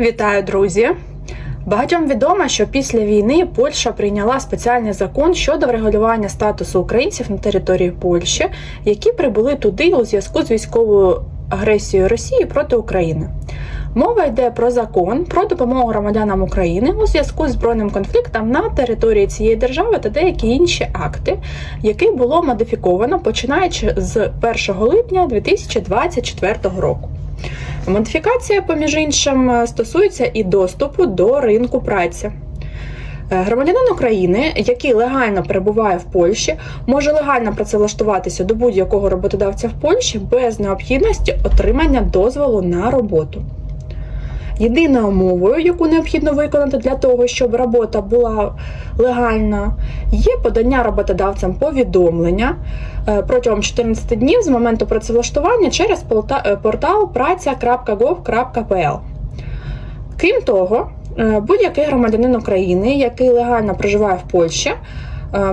Вітаю, друзі! Багатьом відомо, що після війни Польща прийняла спеціальний закон щодо врегулювання статусу українців на території Польщі, які прибули туди у зв'язку з військовою агресією Росії проти України. Мова йде про закон про допомогу громадянам України у зв'язку з збройним конфліктом на території цієї держави та деякі інші акти, який було модифіковано починаючи з 1 липня 2024 року. Модифікація, поміж іншим, стосується і доступу до ринку праці. Е, Громадянин України, який легально перебуває в Польщі, може легально працевлаштуватися до будь-якого роботодавця в Польщі без необхідності отримання дозволу на роботу. Єдиною умовою, яку необхідно виконати для того, щоб робота була легальна, є подання роботодавцям повідомлення е, протягом 14 днів з моменту працевлаштування через е, портал праця.gov.pl. Крім того, е, будь-який громадянин України, який легально проживає в Польщі,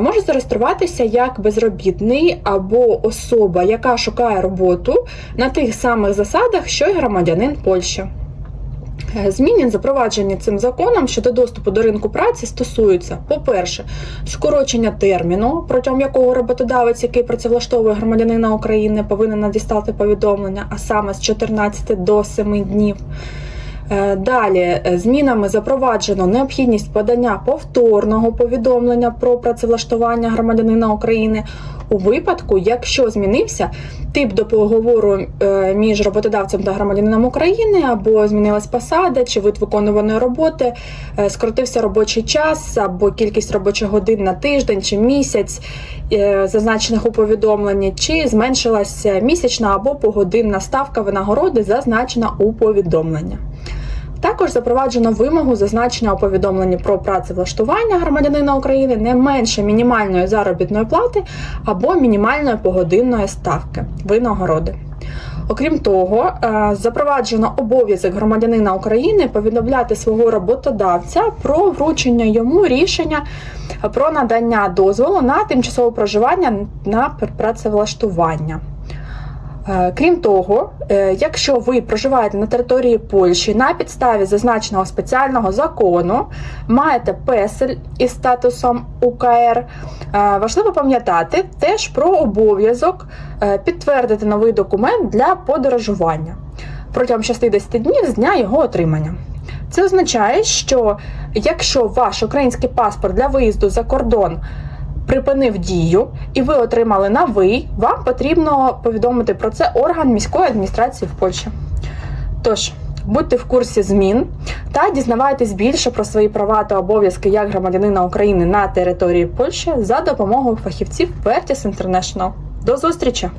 може зареєструватися як безробітний або особа, яка шукає роботу на тих самих засадах, що й громадянин Польщі. Е, Зміни, запроваджені цим законом щодо доступу до ринку праці, стосуються, по-перше, скорочення терміну, протягом якого роботодавець, який працевлаштовує громадянина України, повинен надістати повідомлення, а саме з 14 до 7 днів. Е, Далі е, змінами запроваджено необхідність подання повторного повідомлення про працевлаштування громадянина України у випадку, якщо змінився тип договору е, між роботодавцем та громадянином України, або змінилась посада чи вид виконуваної роботи, скоротився робочий час, або кількість робочих годин на тиждень чи місяць, зазначених у повідомленні, чи зменшилася місячна або погодинна ставка винагороди, зазначена у повідомленні. Також запроваджено вимогу зазначення у повідомленні про працевлаштування громадянина України не менше мінімальної заробітної плати або мінімальної погодинної ставки винагороди. Окрім того, е, запроваджено обов'язок громадянина України повідомляти свого роботодавця про вручення йому рішення про надання дозволу на тимчасове проживання на працевлаштування. Е, Крім того, е, якщо ви проживаєте на території Польщі на підставі зазначеного спеціального закону, маєте песель із статусом УКР, е, важливо пам'ятати теж про обов'язок підтвердити новий документ для подорожування протягом 60 днів з дня його отримання. Це означає, що якщо ваш український паспорт для виїзду за кордон припинив дію і ви отримали новий, вам потрібно повідомити про це орган міської адміністрації в Польщі. Тож, будьте в курсі змін та дізнавайтесь більше про свої права та обов'язки як громадянина України на території Польщі за допомогою фахівців Vertis International. До зустрічі!